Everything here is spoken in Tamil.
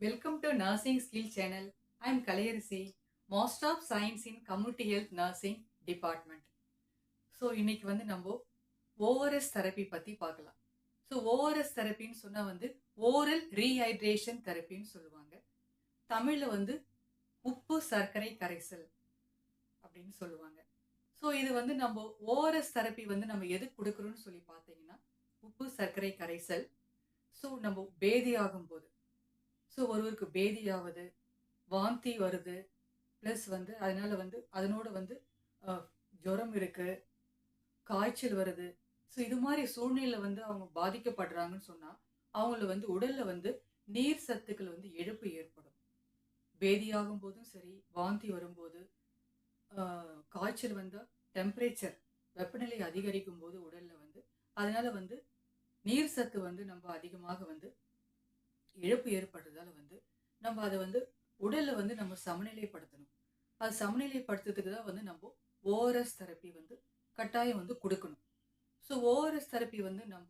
Welcome to Nursing Skill Channel. I am Kalayarisi, Master of Science in Community Health Nursing Department. So இன்னைக்கு வந்து நம்ம ஓஆர்எஸ் தெரப்பி பற்றி பார்க்கலாம். ஸோ ஓஆர்எஸ் தெரப்பின்னு சொன்னால் வந்து ஓரல் ரீஹைட்ரேஷன் தெரப்பின்னு சொல்லுவாங்க. தமிழில் வந்து உப்பு சர்க்கரை கரைசல் அப்படின்னு சொல்லுவாங்க. ஸோ இது வந்து நம்ம ஓஆர்எஸ் தெரப்பி வந்து நம்ம எதுக்கு கொடுக்குறோன்னு சொல்லி பார்த்தீங்கன்னா உப்பு சர்க்கரை கரைசல். ஸோ நம்ம பேதி ஆகும்போது ஸோ ஒருவருக்கு பேதி ஆகுது வாந்தி வருது ப்ளஸ் வந்து அதனால் வந்து அதனோட வந்து ஜுரம் இருக்குது காய்ச்சல் வருது. ஸோ இது மாதிரி சூழ்நிலையில் வந்து அவங்க பாதிக்கப்படுறாங்கன்னு சொன்னால் அவங்கள வந்து உடலில் வந்து நீர் சத்துக்கள் வந்து இழப்பு ஏற்படும். பேதியாகும் போதும் சரி வாந்தி வரும்போது காய்ச்சல் வந்தால் டெம்பரேச்சர் வெப்பநிலை அதிகரிக்கும் போது உடலில் வந்து அதனால் வந்து நீர் சத்து வந்து நம்ம அதிகமாக வந்து இழப்பு ஏற்படுறதால வந்து நம்ம அதை வந்து உடலில் வந்து நம்ம சமநிலைப்படுத்தணும். அது சமநிலைப்படுத்துறதுக்கு தான் வந்து நம்ம ஓஆர்எஸ் தெரப்பி வந்து கட்டாயம் வந்து கொடுக்கணும். ஸோ ஓஆர்எஸ் தெரப்பி வந்து நம்ம